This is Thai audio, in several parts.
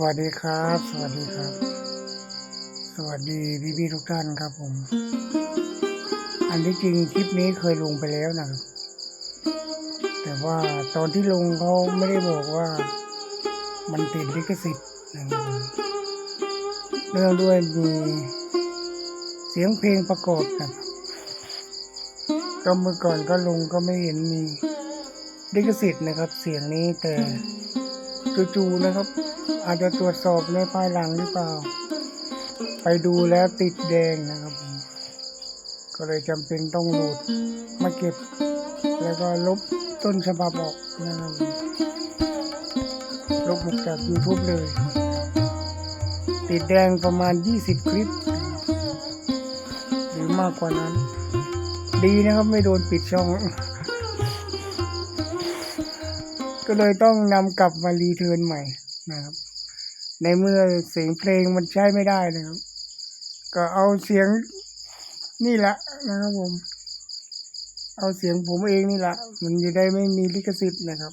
วัสดีครับ สวัสดีครับ สวัสดีพี่พี่ๆทุกท่านครับผม อันที่จริงคลิปนี้เคยลงไปแล้วนะครับ แต่ว่าตอนที่ลงเขาไม่ได้บอกว่า มันติดลิขสิทธิ์นะครับผมเนื่องด้วยมีเสียงเพลงประกอบนะครับก็เมื่อก่อนก็ลงก็ไม่เห็นมีลิขสิทธิ์นะครับ เสียงนี้แต่ จู่ๆนะครับ อาจจะตรวจสอบในภายหลังหรือเปล่า ไปดูแล้วติดแดงนะครับ ก็เลยจำเป็นต้องโหลดมาเก็บ แล้วก็ลบต้นฉบับออกนะครับลบออกจาก YouTube เลย ติดแดงประมาณ 20 คลิป หรือมากกว่านั้น ดีนะครับไม่โดนปิดช่อง ก็เลยต้องนำกลับมารีเทิร์นใหม่นะครับ ในเมื่อเสียงเพลงมันใช้ไม่ได้นะครับ ก็เอาเสียงนี่แหละนะครับผม เอาเสียงผมเองนี่แหละมันจะได้ไม่มีลิขสิทธิ์นะครับ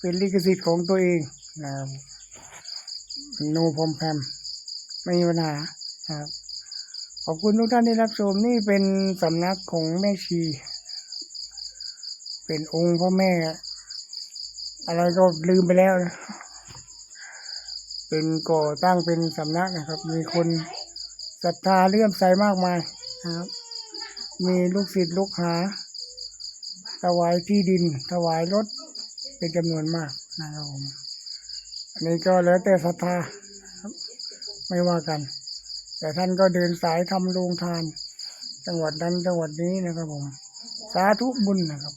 เป็นลิขสิทธิ์ของตัวเองนะครับโนพอมแพมไม่มีปัญหาครับ ขอบคุณทุกท่านที่รับชมนี่เป็นสำนักของแม่ชี เป็นองค์พ่อแม่ อะไรก็ลืมไปแล้วนะ เป็นก่อตั้งเป็นสำนักนะครับ มีคนศรัทธาเลื่อมใสมากมายนะครับ มีลูกศิษย์ลูกหา ถวายที่ดิน ถวายรถ เป็นจำนวนมากนะครับผม อันนี้ก็แล้วแต่ศรัทธาครับไม่ว่ากัน แต่ท่านก็เดินสายทำโรงทาน จังหวัดนั้นจังหวัดนี้นะครับผม สาธุบุญนะครับ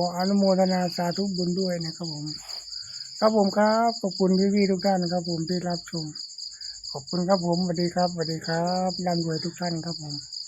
ออนุโมทนาสาธุบุญด้วยนะครับผม ครับผมครับขอบคุณพี่ๆทุกท่านครับ ผมที่รับชม ขอบคุณครับผมสวัสดีครับสวัสดีครับร่ำรวยทุกท่านครับผม